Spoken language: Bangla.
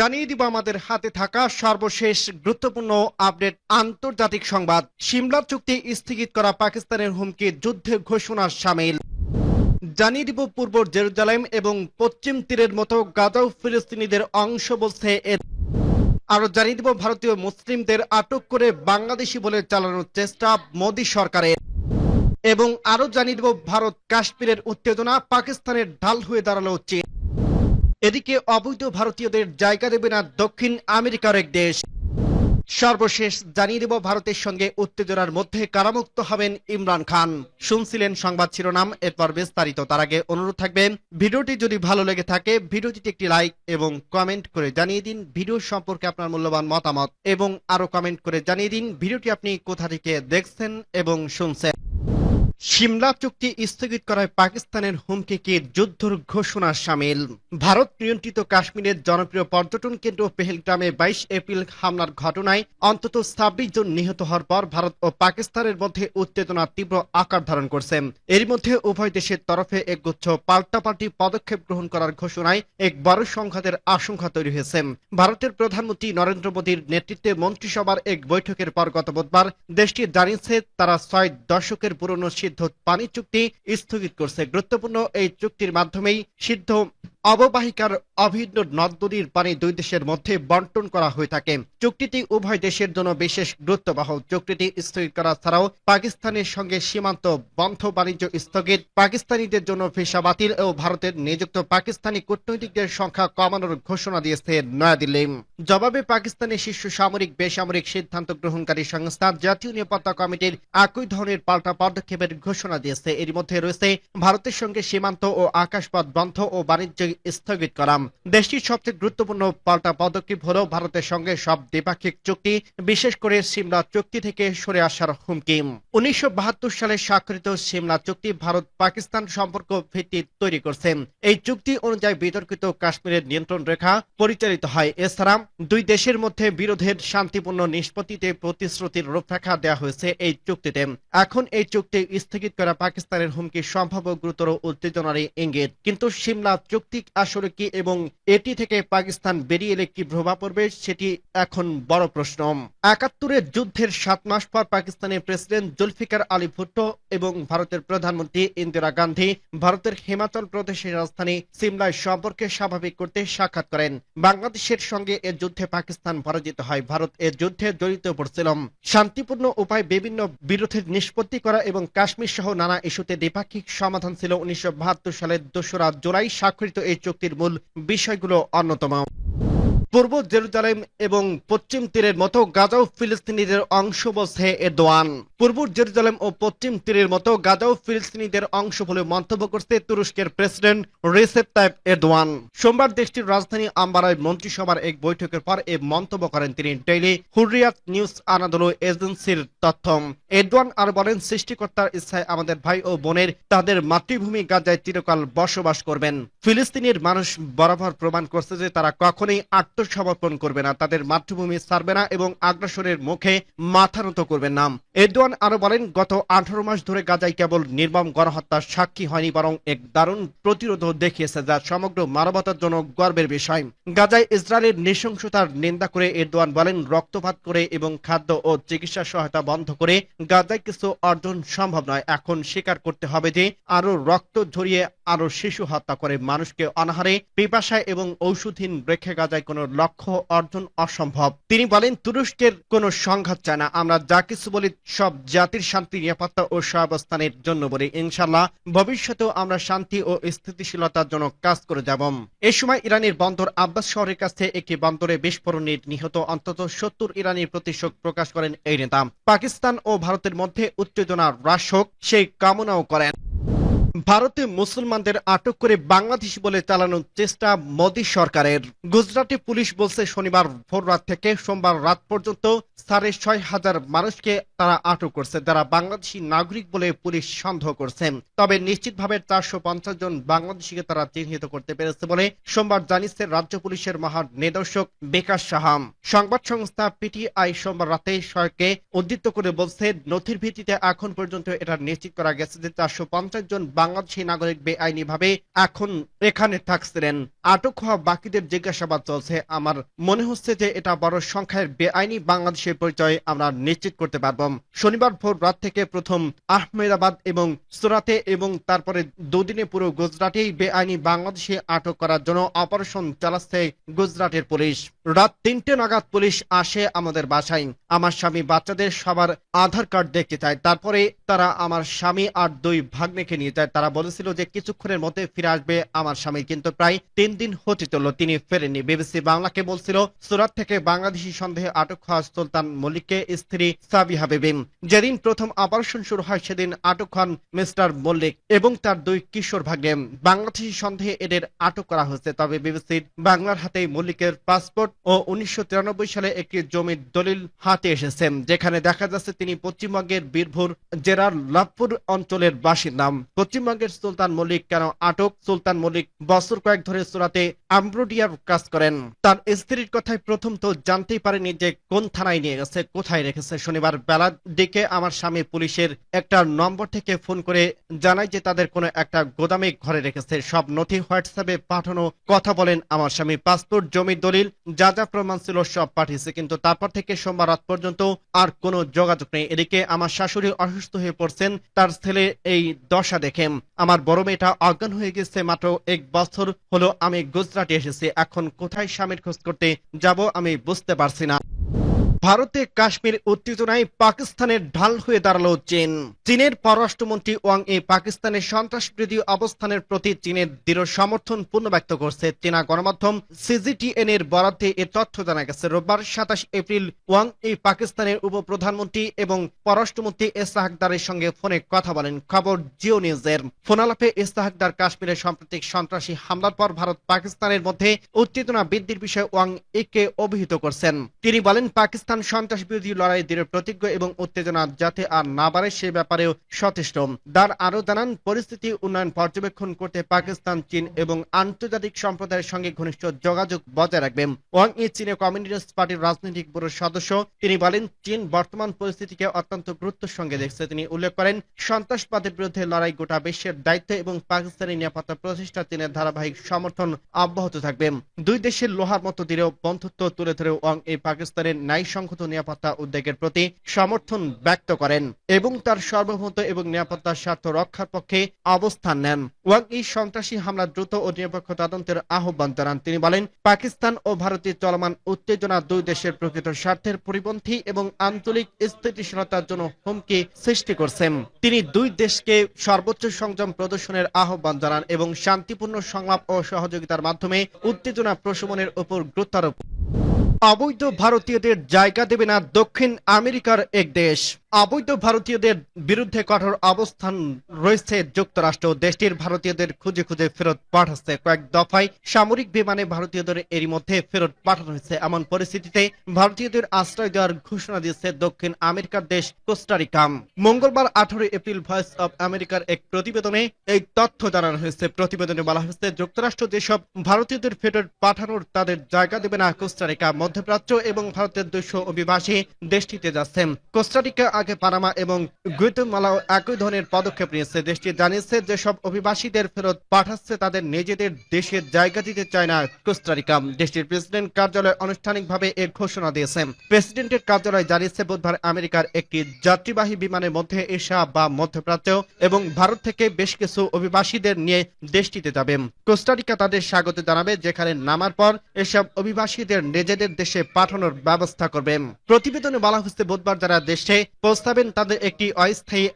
জানিয়ে দিব আমাদের হাতে থাকা সর্বশেষ গুরুত্বপূর্ণ আপডেট আন্তর্জাতিক সংবাদ। সিমলা চুক্তি স্থগিত করা পাকিস্তানের হুমকি যুদ্ধে ঘোষণার সামিল। জানিয়ে দিব পূর্ব জেরুজালেম এবং পশ্চিম তীরের মতো গাজা ও ফিলিস্তিনিদের অংশ বলছে এর। আরও জানিয়ে দিব, ভারতীয় মুসলিমদের আটক করে বাংলাদেশি বলে চালানোর চেষ্টা মোদী সরকারের। এবং আরও জানিয়ে দিব, ভারত কাশ্মীরের উত্তেজনা পাকিস্তানের ঢাল হয়ে দাঁড়াল চীন। এদিকে অবৈধ ভারতীয়দের জায়গা দেবে না দক্ষিণ আমেরিকার এক দেশ। সর্বশেষ জানিয়ে দেব ভারতের সঙ্গে উত্তেজনার মধ্যে কারামুক্ত হবেন ইমরান খান। শুনছিলেন সংবাদ শিরোনাম, এরপর বিস্তারিত। তার আগে অনুরোধ থাকবে, ভিডিওটি যদি ভালো লেগে থাকে, ভিডিওটিতে একটি লাইক এবং কমেন্ট করে জানিয়ে দিন। ভিডিও সম্পর্কে আপনার মূল্যবান মতামত এবং আরও কমেন্ট করে জানিয়ে দিন। ভিডিওটি আপনি কোথা থেকে দেখছেন এবং শুনছেন। সিমলা চুক্তি স্থগিত করায় পাকিস্তানের হুমকি কি যুদ্ধর ঘোষণা সামিল। ভারত নিয়ন্ত্রিত কাশ্মীরের জনপ্রিয় পর্যটন কেন্দ্র পেহেলগ্রামে বাইশ এপ্রিল হামলার ঘটনায় অন্তত ছাব্বিশ জন নিহত হওয়ার পর ভারত ও পাকিস্তানের মধ্যে উত্তেজনা তীব্র আকার ধারণ করছে। এর মধ্যে উভয় দেশের তরফে একগুচ্ছ পাল্টাপাল্টি পদক্ষেপ গ্রহণ করার ঘোষণায় এক বড় সংঘাতের আশঙ্কা তৈরি হয়েছে। ভারতের প্রধানমন্ত্রী নরেন্দ্র মোদীর নেতৃত্বে মন্ত্রিসভার এক বৈঠকের পর গত বুধবার দেশটি জানিয়েছে, তারা ছয় দশকের পুরনো সিদ্ধ পানি চুক্তি স্থগিত করছে। গুরুত্বপূর্ণ এই চুক্তির মাধ্যমেই সিদ্ধ অববাহিকার অভিন্ন নদ নদীর পানি দুই দেশের মধ্যে বন্টন করা হয়ে থাকে। চুক্তিটি উভয় দেশের জন্য বিশেষ গুরুত্ববহ। চুক্তিটি স্থগিত করা ছাড়াও পাকিস্তানের সঙ্গে সীমান্ত বন্ধ বাণিজ্য স্থগিত। পাকিস্তানিদের জন্য ভিসা বাতিল ও ভারতের নিযুক্ত পাকিস্তানি কূটনৈতিকদের সংখ্যা কমানোর ঘোষণা দিয়েছে নয়াদিল্লি। জবাবে পাকিস্তানের শীর্ষ সামরিক বেসামরিক সিদ্ধান্ত গ্রহণকারী সংস্থা জাতীয় নিরাপত্তা কমিটির একই ধরনের পাল্টা পদক্ষেপের ঘোষণা দিয়েছে। এর মধ্যে রয়েছে, ভারতের সঙ্গে সীমান্ত ও আকাশপথ বন্ধ ও বাণিজ্য স্থগিত করা দেশটির সবচেয়ে গুরুত্বপূর্ণ পাল্টা পদক্ষেপ হল ভারতের সঙ্গে সব দ্বিপাক্ষিক চুক্তি, বিশেষ করে সিমলা চুক্তি থেকে সরে আসার হুমকি। উনিশশো সালে স্বাক্ষরিত সিমলা চুক্তি ভারত পাকিস্তান সম্পর্ক ভিত্তি তৈরি করছে। এই চুক্তি অনুযায়ী বিতর্কিত কাশ্মীরের নিয়ন্ত্রণ রেখা পরিচালিত হয়। এছাড়া দুই দেশের মধ্যে বিরোধের শান্তিপূর্ণ নিষ্পত্তিতে প্রতিশ্রুতির রূপরেখা দেওয়া হয়েছে এই চুক্তিতে। এখন এই চুক্তি স্থগিত করা পাকিস্তানের হুমকি সম্ভাব্য গুরুতর উত্তেজনার ইঙ্গিত। কিন্তু সিমলা চুক্তি আসলে কি এবং এটি থেকে পাকিস্তান বেরিয়ে এলে কি প্রভাব পড়বে সেটি এখন বড় প্রশ্ন। একাত্তরের যুদ্ধের সাত মাস পর পাকিস্তানের প্রেসিডেন্ট জুলফিকার আলী ভুট্টো এবং ভারতের প্রধানমন্ত্রী ইন্দিরা গান্ধী ভারতের হিমাচল প্রদেশের রাজধানী সিমলায় সম্পর্কে স্বাভাবিক করতে সাক্ষাৎ করেন। বাংলাদেশের সঙ্গে এ যুদ্ধে পাকিস্তান পরাজিত হয়। ভারত এ যুদ্ধে জড়িত পড়ছিল। শান্তিপূর্ণ উপায় বিভিন্ন বিরোধের নিষ্পত্তি করা এবং কাশ্মীর সহ নানা ইস্যুতে দ্বিপাক্ষিক সমাধান ছিল। উনিশশো বাহাত্তর সালের দোসরা জুলাই স্বাক্ষরিত এই চুক্তির মূল বিষয়গুলো অন্যতম। পূর্ব জেরুজালেম এবং পশ্চিম তীরের মতো গাজা ও ফিলিস্তিনিদের অংশ বলছে এরদোয়ান পূর্ব জেরুজালেম ও পশ্চিম তীরের মতো গাজা ও ফিলিস্তিনিদের অংশ বলে মন্তব্য করছে তুরস্কের প্রেসিডেন্ট রেসেপ তাইপ এরদোয়ান। সোমবার দেশটির রাজধানী আম্বারায় মন্ত্রিসভার এক বৈঠকের পর এ মন্তব্য করেন তিনি ডেইলি হুরিয়াত নিউজ আনাদোলো এজেন্সির তথ্য এরদোয়ান আর বলেন, সৃষ্টিকর্তার ইচ্ছায় আমাদের ভাই ও বোনের তাদের মাতৃভূমি গাজায় চিরকাল বসবাস করবেন। ফিলিস্তিনের মানুষ বরাবর প্রমাণ করছে যে তারা কখনোই আত্মসমর্পণ করবে না, তাদের মাতৃভূমি ছাড়বে না এবং আগ্রাসনের মুখে মাথা নত করবেন না। এরদোয়ান আরও বলেন, গত আঠারো মাস ধরে গাজায় কেবল নির্মম গণহত্যার সাক্ষী হয়নি, বরং এক দারুণ প্রতিরোধ দেখিয়েছে যা সমগ্র মানবতার জন্য গর্বের বিষয়। গাজায় ইসরায়েলের নৃশংসতার নিন্দা করে এরদোয়ান বলেন, রক্তপাত করে এবং খাদ্য ও চিকিৎসা সহায়তা বন্ধ করে গাজায় কিছু অর্জন সম্ভব নয়। এখন স্বীকার করতে হবে যে আরও রক্ত ঝরিয়ে আরও শিশু হত্যা করে। মানুষকে অনাহারে, পিপাসায় এবং ঔষধহীন রেখে গাজায় কোনো লক্ষ্য অর্জন অসম্ভব। তিনি বলেন, তুরস্কের কোনো সংঘাত চায় না। আমরা যা কিছু বলি, সব জাতির শান্তি, নিরাপত্তা ও সহাবস্থানের জন্য বলি। ইনশাল্লাহ ভবিষ্যতেও আমরা শান্তি ও স্থিতিশীলতার জন্য কাজ করে যাব। এ সময় ইরানের বন্দর আব্বাস শহরের কাছে একটি বন্দরে বিস্ফোরণে নিহত অন্তত সত্তর ইরানির প্রতি শোক প্রকাশ করেন এই নেতা। পাকিস্তান ও ভারতের মধ্যে উত্তেজনা হ্রাস হোক, সেই কামনাও করেন। ভারতে মুসলমানদের আটক করে বাংলাদেশ বলে চালানোর চেষ্টা মোদী সরকারের। গুজরাটে পুলিশ বলছে শনিবার ভোর রাত থেকে সোমবার রাত পর্যন্ত সাড়ে ছয় হাজার মানুষকে তারা আটক করছে। যারা বাংলাদেশি নাগরিক বলে পুলিশ সন্দেহ করছে। তবে নিশ্চিতভাবে চারশো পঞ্চাশ জন বাংলাদেশিকে তারা চিহ্নিত করতে পেরেছে বলে সোমবার জানিয়েছে রাজ্য পুলিশের মহা নির্দেশক বিকাশ সাহাম সংবাদ সংস্থা পিটিআই সোমবার রাতে সয়কে উদ্ধৃত করে বলছে, নথির ভিত্তিতে এখন পর্যন্ত এটা নিশ্চিত করা গেছে যে চারশো পঞ্চাশ জন বাংলাদেশি নাগরিক বেআইনিভাবে এখন এখানে থাকছিলেন। আটক হওয়া বাকিদের জিজ্ঞাসাবাদ চলছে। আমার মনে হচ্ছে যে এটা বড় সংখ্যার বেআইনি বাংলাদেশের পরিচয় আমরা নিশ্চিত করতে পারব। শনিবার ভোর রাত থেকে প্রথম আহমেদাবাদ এবং সুরাতে এবং তারপরে দুদিনে পুরো গুজরাটেই বেআইনি বাংলাদেশে আটক করার জন্য অপারেশন চালাচ্ছে গুজরাটের পুলিশ। রাত তিনটে নাগাদ পুলিশ আসে আমাদের বাসায়। আমার স্বামী বাচ্চাদের সবার আধার কার্ড দেখতে চায়। তারপরে তারা আমার স্বামী আর দুই ভাগ্নেকে নিয়ে যায়। তারা বলেছিল যে কিছুক্ষণের মধ্যে ফিরে আসবে আমার স্বামী, কিন্তু প্রায় তিন দিন হতে চলল, তিনি ফেরেননি। বিবিসি বাংলাকে বলছিল, সুরাত থেকে বাংলাদেশি সন্দেহে আটক হওয়া সুলতান মল্লিককে স্ত্রী সাবিহা বেবিম যেদিন প্রথম অপারেশন শুরু হয়, সেদিন আটক হন মিস্টার মল্লিক এবং তার দুই কিশোর ভাগ্নে বাংলাদেশি সন্দেহে এদের আটক করা হয়েছে, তবে বিবিসির বাংলার হাতে মল্লিকের পাসপোর্ট ও উনিশশো তিরানব্বই সালে একটি জমির দলিল হাতে এসেছে, যেখানে দেখা যাচ্ছে তিনি পশ্চিমবঙ্গের বীরভূর জেলার লাভপুর অঞ্চলের বাসিন্দা। পশ্চিমবঙ্গের সুলতান মল্লিক কেন আটক? সুলতান মল্লিক বছর কয়েক ধরে সুরাতে আম্ব্রোডিয়ার কাজ করেন। তার স্ত্রীর কথায় প্রথম তো জানতেই পারেনি যে কোন থানায় নিয়ে গেছে, কোথায় রেখেছে। শনিবার বেলার দিকে আমার স্বামী পুলিশের একটা নম্বর থেকে ফোন করে জানায় যে তাদের কোনো একটা গোদামে ঘরে রেখেছে। সব নথি হোয়াটসঅ্যাপে পাঠানো কথা বলেন আমার স্বামী। পাসপোর্ট জমি দলিল, যা যা প্রমাণ ছিল সব পাঠিয়েছে, কিন্তু তারপর থেকে সোমবার রাত পর্যন্ত আর কোনো যোগাযোগ নেই। এদিকে আমার শাশুড়ি অসুস্থ হয়ে পড়ছেন, তার ছেলে এই দশা দেখে আমার বড় মেয়েটা অজ্ঞান হয়ে গেছে মাত্র এক বছর হলো। আমি গুজরাটে এসেছি। এখন কোথায় স্বামীর খোঁজ করতে যাব আমি বুঝতে পারছি না। ভারতে কাশ্মীর উত্তেজনায় পাকিস্তানের ঢাল হয়ে দাঁড়াল চীন। চীনের পররাষ্ট্রমন্ত্রী ওয়াং এ পাকিস্তানের সন্ত্রাসবিরোধী অবস্থানের প্রতি চীনের দৃঢ় সমর্থন পূর্ণ ব্যক্ত করছে চীনা গণমাধ্যম সিজিটিএন এর বরাদ্দে এ তথ্য জানা গেছে। রোববার সাতাশ এপ্রিল ওয়াং এ পাকিস্তানের উপপ্রধানমন্ত্রী এবং পররাষ্ট্রমন্ত্রী এসাহাকদারের সঙ্গে ফোনে কথা বলেন। খবর জিও নিউজের। ফোনালাপে এসাহাকদার কাশ্মীরের সাম্প্রতিক সন্ত্রাসী হামলার পর ভারত পাকিস্তানের মধ্যে উত্তেজনা বৃদ্ধির বিষয়ে ওয়াং একে অভিহিত করছেন। তিনি বলেন, পাকিস্তান সন্ত্রাস বিরোধী লড়াই দৃঢ় প্রতিজ্ঞ এবং উত্তেজনা যাতে আর না বাড়ে সে ব্যাপারেও সচেষ্ট। দার আরও জানান, পরিস্থিতি উন্নয়ন পর্যবেক্ষণ করতে পাকিস্তান, চীন এবং আন্তর্জাতিক সম্প্রদায়ের সঙ্গে ঘনিষ্ঠ যোগাযোগ বজায় রাখবে। ওয়াং ই চীনে কমিউনিস্ট পার্টির রাজনৈতিক ব্যুরোর সদস্য, তিনি বলেন, চীন বর্তমান পরিস্থিতিকে অত্যন্ত গুরুত্বের সঙ্গে দেখছে। তিনি উল্লেখ করেন, সন্ত্রাসবাদের বিরুদ্ধে লড়াই গোটা বিশ্বের দায়িত্ব এবং পাকিস্তানি নিরাপত্তা প্রচেষ্টা চীনের ধারাবাহিক সমর্থন অব্যাহত থাকবে। দুই দেশের লোহার মতো দৃঢ় বন্ধুত্ব তুলে ধরে ওয়াং এই পাকিস্তানের ন্যায় সংহত নিরাপত্তা উদ্যোগের প্রতি সমর্থন ব্যক্ত করেন এবং তার সার্বভৌমত্ব এবং নিরাপত্তার স্বার্থ রক্ষার পক্ষে অবস্থান নেন। ওয়াং এই সন্ত্রাসী হামলা দ্রুত ও নিরপেক্ষ তদন্তের আহ্বান জানান। তিনি বলেন, পাকিস্তান ও ভারতের চলমান উত্তেজনা দুই দেশের প্রকৃত স্বার্থের পরিপন্থী এবং আঞ্চলিক স্থিতিশীলতার জন্য হুমকি সৃষ্টি করছেন। তিনি দুই দেশকে সর্বোচ্চ সংযম প্রদর্শনের আহ্বান জানান এবং শান্তিপূর্ণ সংলাপ ও সহযোগিতার মাধ্যমে উত্তেজনা প্রশমনের উপর গুরুত্বারোপ অবৈধ ভারতীয়দের জায়গা দেবে না দক্ষিণ আমেরিকার এক দেশ। অবৈধ ভারতীয়দের বিরুদ্ধে কঠোর অবস্থান রয়েছে যুক্তরাষ্ট্র। দেশটির ভারতীয়দের খুঁজে খুঁজে ফেরত পাঠাচ্ছে। কয়েক দফায় সামরিক বিমানে ভারতীয়দের এরই মধ্যে ফেরত পাঠানো হয়েছে। এমন পরিস্থিতিতে ভারতীয়দের আশ্রয় দেওয়ার ঘোষণা দিয়েছে দক্ষিণ আমেরিকার দেশ কোস্টারিকা মঙ্গলবার আঠারো এপ্রিল ভয়েস অব আমেরিকার এক প্রতিবেদনে এই তথ্য জানানো হয়েছে। প্রতিবেদনে বলা হয়েছে, যুক্তরাষ্ট্র যেসব ভারতীয়দের ফেরত পাঠানোর তাদের জায়গা দেবে না কোস্টারিকা মধ্যপ্রাচ্য এবং ভারতের দুইশো অভিবাসী দেশটিতে যাচ্ছেন। কোস্টারিকা আগে পানামা এবং গুয়েতমালাও একই ধরনের পদক্ষেপ নিয়েছে। দেশটি জানিয়েছে, যেসব অভিবাসীদের ফেরত পাঠাচ্ছে, তাদের নিজেদের দেশের জায়গা দিতে চায় না কোস্টারিকা দেশটির প্রেসিডেন্ট কার্যালয় আনুষ্ঠানিকভাবে এর ঘোষণা দিয়েছে। প্রেসিডেন্টের কার্যালয় জানিয়েছে, বুধবার আমেরিকার একটি যাত্রীবাহী বিমানের মধ্যে এশিয়া বা মধ্যপ্রাচ্য এবং ভারত থেকে বেশ কিছু অভিবাসীদের নিয়ে দেশটিতে যাবে। কোস্টারিকা তাদের স্বাগত জানাবে, যেখানে নামার পর এসব অভিবাসীদের নিজেদের দেশে পাঠানোর ব্যবস্থা করবে। প্রতিবেদনে বলা হচ্ছে বুধবার যারা দেশে পৌঁছাবেন তাদের একটি অস্থায়ী